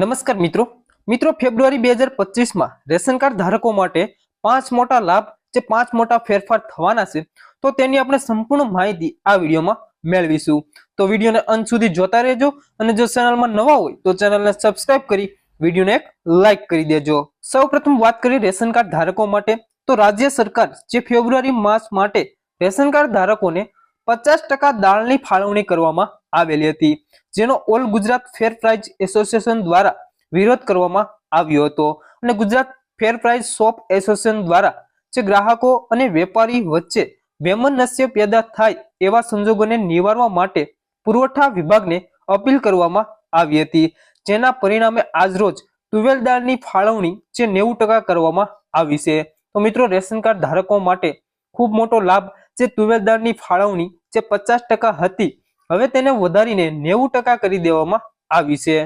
નમસ્કાર મિત્રો. મિત્રો, ફેબ્રુઆરી બે હજાર પચીસમાં રેશન કાર્ડ ધારકો માટે પાંચ મોટા લાભ જે પાંચ મોટા ફેરફાર થવાના છે, તો તેની આપણે સંપૂર્ણ માહિતી આ વિડીયોમાં મેળવીશું. તો વિડીયોને અંત સુધી જોતા રહેજો અને જો ચેનલમાં નવા હોય, તો ચેનલને સબસ્ક્રાઇબ કરી વિડીયોને એક લાઇક કરી દેજો. સૌપ્રથમ વાત કરીએ રેશન કાર્ડ ધારકો માટે, તો રાજ્ય સરકાર જે ફેબ્રુઆરી માસ માટે રેશન કાર્ડ ધારકોને પચાસ ટકા દાળની ફાળવણી કરવામાં આવેલી હતી, જેનો all Gujarat fair price association દ્વારા વિરોધ કરવામાં આવ્યો હતો. અને Gujarat fair price shop association દ્વારા જે ગ્રાહકો અને વેપારી વચ્ચે વેમનસ્ય પેદા થાય એવા સંજોગોને નિવારવા માટે પુરવઠા વિભાગને અપીલ કરવામાં આવી હતી, જેના પરિણામે આજરોજ તુવેલ દાળની ફાળવણી જે નેવું ટકા કરવામાં આવી છે. તો મિત્રો રેશન કાર્ડ ધારકો માટે ખૂબ મોટો લાભ જે તુવેરદાળની ફાળવણી જે પચાસ ટકા હતી, હવે તેને વધારીને નેવું ટકા કરી દેવામાં આવી છે.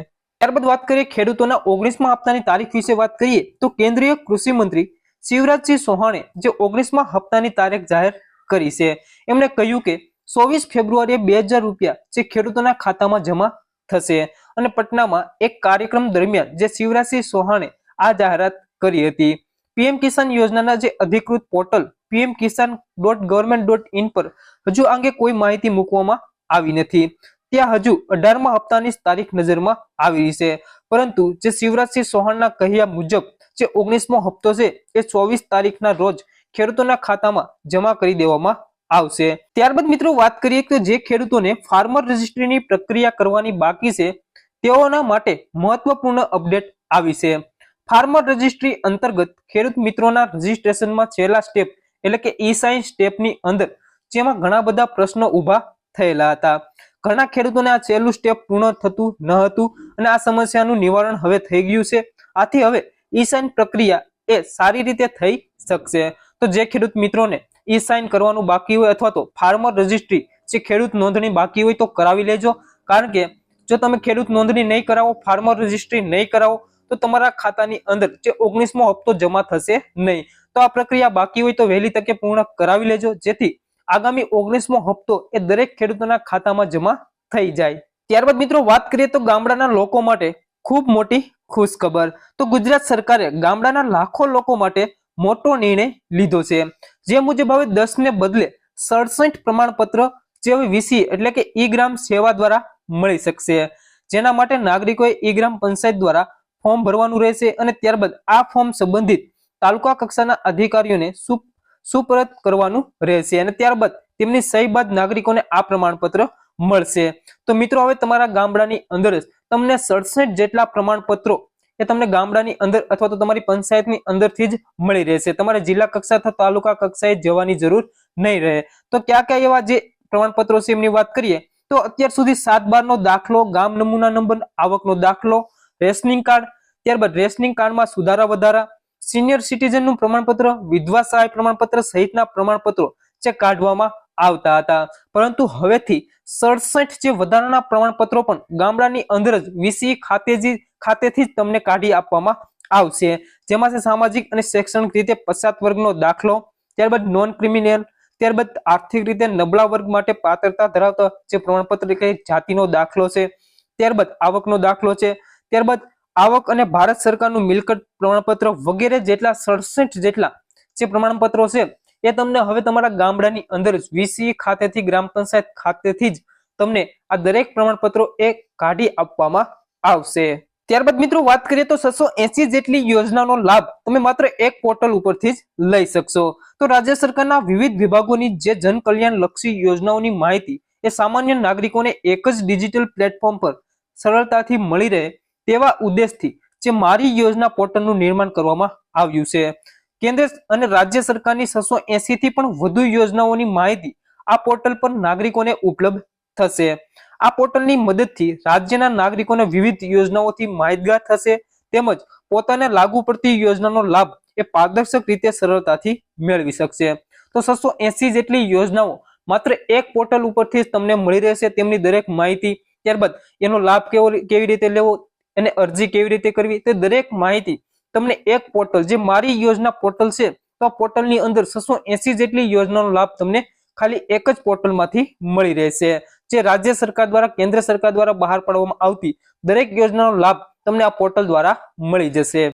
ત્યારબાદ વાત કરીએ ખેડૂતોના ઓગણીસમાં હપ્તાની તારીખ વિશે વાત કરીએ, તો કેન્દ્રીય કૃષિ મંત્રી શિવરાજસિંહ ચૌહાણે જે ઓગણીસમાં હપ્તાની તારીખ જાહેર કરી છે, એમણે કહ્યું કે ચોવીસ ફેબ્રુઆરીએ બે હજાર રૂપિયા જે ખેડૂતોના ખાતામાં જમા થશે અને પટનામાં એક કાર્યક્રમ દરમિયાન જે શિવરાજસિંહ ચૌહાણે આ જાહેરાત કરી હતી. પીએમ કિસાન યોજનાના જે અધિકૃત portal PM Kisan dot government dot in પર હજુ અંગે કોઈ માહિતી મૂકવામાં આવી નથી. ત્યાં હજુ અઢારમા હપ્તાની તારીખ નજરમાં આવી છે. પરંતુ જે શિવરાજસિંહ ચૌહાણના કહ્યા મુજબ જે ઓગણીસમો હપ્તો છે, એ ચોવીસ તારીખના રોજ ખેડૂતોના ખાતામાં જમા કરી દેવામાં આવશે. ત્યારબાદ મિત્રો વાત કરીએ તો જે ખેડૂતોને ફાર્મર રજિસ્ટ્રીની પ્રક્રિયા કરવાની બાકી છે, તેઓના માટે મહત્વપૂર્ણ અપડેટ આવી છે. ફાર્મર રજિસ્ટ્રી અંતર્ગત ખેડૂત મિત્રોના રજિસ્ટ્રેશનમાં છેલ્લા સ્ટેપ એટલે કે ઈ સાઇન સ્ટેપની અંદર જેમાં ઘણા બધા પ્રશ્નો ઊભા થયેલા હતા. ઘણા ખેડૂતોને આ છેલ્લું સ્ટેપ પૂર્ણ થતું ન હતું અને આ સમસ્યાનું નિવારણ હવે થઈ ગયું છે. આથી હવે ઈ સાઇન પ્રક્રિયા એ સારી રીતે થઈ શકશે. તો જે ખેડૂત મિત્રોને ઈ સાઇન કરવાનું બાકી હોય અથવા તો ફાર્મર રજિસ્ટ્રી જે ખેડૂત નોંધણી બાકી હોય તો કરાવી લેજો. કારણ કે જો તમે ખેડૂત નોંધણી નહીં કરાવો ફાર્મર રજિસ્ટ્રી નહીં કરાવો, તો તમારા ખાતાની અંદર જે ઓગણીસમો હપ્તો જમા થશે નહીં. તો આ પ્રક્રિયા બાકી હોય તો વહેલી તકે પૂર્ણ કરાવી લેજો. જેથી આગામી ઓગણીસમો હપ્તો એ દરેક ખેડૂતોના ખાતામાં જમા થઈ જાય. ત્યારબાદ મિત્રો વાત કરીએ તો ગામડાના લોકો માટે ખૂબ મોટી ખુશ ખબર તો ગુજરાત સરકારે ગામડાના લાખો લોકો માટે મોટો નિર્ણય લીધો છે. જે મુજબ હવે દસ ને બદલે સડસઠ પ્રમાણપત્ર જે હવે વીસી એટલે કે ઈ ગ્રામ સેવા દ્વારા મળી શકશે. જેના માટે નાગરિકોએ ઈ ગ્રામ પંચાયત દ્વારા ફોર્મ ભરવાનું રહેશે અને ત્યારબાદ આ ફોર્મ સંબંધિત તાલુકા કક્ષાના અધિકારીઓને સુપરત કરવાનું રહેશે અને ત્યારબાદ તેમની સહી બાદ નાગરિકોને આ પ્રમાણપત્ર મળશે. તો મિત્રો, હવે તમારા ગામડાની અંદર જ તમને સડસઠ જેટલા પ્રમાણપત્રો એ તમને ગામડાની અંદર અથવા તો તમારી પંચાયતની અંદરથી જ મળી રહેશે. તમારે જિલ્લા કક્ષા અથવા તાલુકા કક્ષાએ જવાની જરૂર નહીં રહે. તો ક્યાં ક્યાં એવા જે પ્રમાણપત્રો છે એમની વાત કરીએ, તો અત્યાર સુધી સાત બારનો દાખલો, ગામ નમૂના નંબર, આવકનો દાખલો, રેશનિંગ કાર્ડ, ત્યારબાદ રેશનિંગ કાર્ડમાં સુધારા વધારા સિનિયર સિટીઝનનું પ્રમાણપત્ર, વિધવા સહાય પ્રમાણપત્ર સહિતના પ્રમાણપત્રો જે કાઢવામાં આવતા હતા. પરંતુ હવેથી સડસઠ જે વધારાના પ્રમાણપત્રો પણ ગામડાની અંદર જ વીસી ખાતેજી, ખાતેથી જ તમને કાઢી આપવામાં આવશે. જેમાં સામાજિક અને શૈક્ષણિક રીતે પછાત વર્ગનો દાખલો, ત્યારબાદ નોન ક્રિમિનલ ત્યારબાદ આર્થિક રીતે નબળા વર્ગ માટે પાત્રતા ધરાવતા જે પ્રમાણપત્ર જાતિનો દાખલો છે, ત્યારબાદ આવકનો દાખલો છે, ત્યારબાદ આવક અને ભારત સરકારનું મિલકત પ્રમાણપત્ર વગેરે જેટલા સડસઠ જેટલા જે પ્રમાણપત્રો છે, એ તમને હવે તમારા ગામડાની અંદર જ વીસી ખાતેથી ગ્રામ પંચાયત ખાતેથી જ તમને આ દરેક પ્રમાણપત્રો એ કાઢી આપવામાં આવશે. ત્યારબાદ મિત્રો વાત કરીએ તો છસો એસી જેટલી યોજનાનો લાભ તમે માત્ર એક પોર્ટલ ઉપરથી જ લઈ શકશો. તો રાજ્ય સરકારના વિવિધ વિભાગોની જે જન કલ્યાણ લક્ષી યોજનાઓની માહિતી એ સામાન્ય નાગરિકોને એક જ ડિજિટલ પ્લેટફોર્મ પર સરળતાથી મળી રહે તેવા ઉદ્દેશથી જે મારી યોજના પોર્ટલનું નિર્માણ કરવામાં આવ્યું છે. કેન્દ્ર અને રાજ્ય સરકારની છસો થી પણ વધુ યોજનાઓની માહિતી આ પોર્ટલ પર નાગરિકોને ઉપલબ્ધ થશે. આ પોર્ટલની મદદથી રાજ્યના નાગરિકોને વિવિધ યોજનાઓથી માહિતગાર થશે તેમજ પોતાને લાગુ પડતી યોજનાનો લાભ એ પારદર્શક રીતે સરળતાથી મેળવી શકશે. તો છસો જેટલી યોજનાઓ માત્ર એક પોર્ટલ ઉપરથી તમને મળી રહેશે તેમની દરેક માહિતી ત્યારબાદ એનો લાભ કેવો કેવી રીતે લેવો એને અરજી કેવી રીતે કરવી તે દરેક માહિતી તમને એક પોર્ટલ જે મારી યોજના પોર્ટલ છે, તો આ પોર્ટલની અંદર છસો એસી જેટલી યોજનાનો લાભ તમને ખાલી એક જ પોર્ટલમાંથી મળી રહેશે. જે રાજ્ય સરકાર દ્વારા, કેન્દ્ર સરકાર દ્વારા બહાર પાડવામાં આવતી દરેક યોજનાનો લાભ તમને આ પોર્ટલ દ્વારા મળી જશે.